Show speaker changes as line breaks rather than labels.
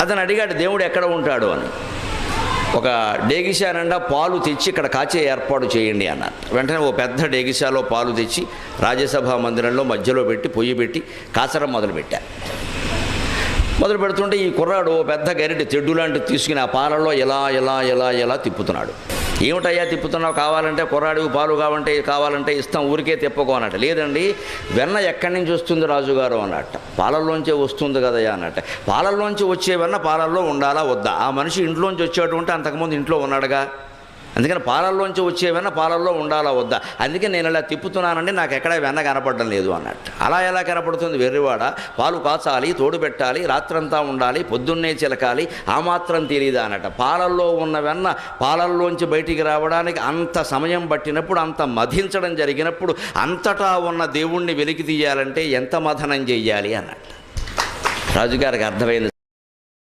అతను అడిగాడు దేవుడు ఎక్కడ ఉంటాడు? అని. ఒక డేగిశానండా పాలు తెచ్చి ఇక్కడ కాచే ఏర్పాటు చేయండి అన్నారు వెంటనే ఓ పెద్ద డేగిశాలో పాలు తెచ్చి రాజ్యసభ మందిరంలో మధ్యలో పెట్టి పొయ్యి పెట్టి కాచడం మొదలుపెట్టారు మొదలు పెడుతుంటే ఈ కుర్రాడు ఓ పెద్ద గరిటె తెడ్డు లాంటిది తీసుకుని ఆ పాలలో ఎలా ఎలా ఎలా ఎలా తిప్పుతున్నాడు. ఏమిటయ్యా తిప్పుతున్నావు? కావాలంటే కుర్రాడు పాలు కావాలంటే కావాలంటే ఇస్తాం ఊరికే తిప్పుకో అన్నట్టు. లేదండి వెన్న ఎక్కడి నుంచి వస్తుంది రాజుగారు అన్నట్ట. పాలల్లోంచే వస్తుంది కదయ్యా అన్నట్ట. పాలల్లోంచి వచ్చే వెన్న పాలల్లో ఉండాలా వద్దా? ఆ మనిషి ఇంట్లోంచి వచ్చేటువంటి అంతకుముందు ఇంట్లో ఉన్నాడుగా? అందుకని పాలల్లోంచి వచ్చే వెన్న పాలల్లో ఉండాలా వద్దా? అందుకే నేను ఇలా తిప్పుతున్నానండి నాకు ఎక్కడ వెన్న కనపడడం లేదు అన్నట్టు. అలా ఎలా కనపడుతుంది? వెర్రివాడ పాలు కాచాలి తోడు పెట్టాలి రాత్రంతా ఉండాలి పొద్దున్నే చిలకాలి ఆ మాత్రం తెలియదా అన్నట్టు. పాలల్లో ఉన్న వెన్న పాలల్లోంచి బయటికి రావడానికి అంత సమయం పట్టినప్పుడు అంత మధించడం జరిగినప్పుడు అంతటా ఉన్న దేవుణ్ణి వెలికి తీయాలంటే ఎంత మథనం చెయ్యాలి అన్నట్టు. రాజుగారికి అర్థమైంది.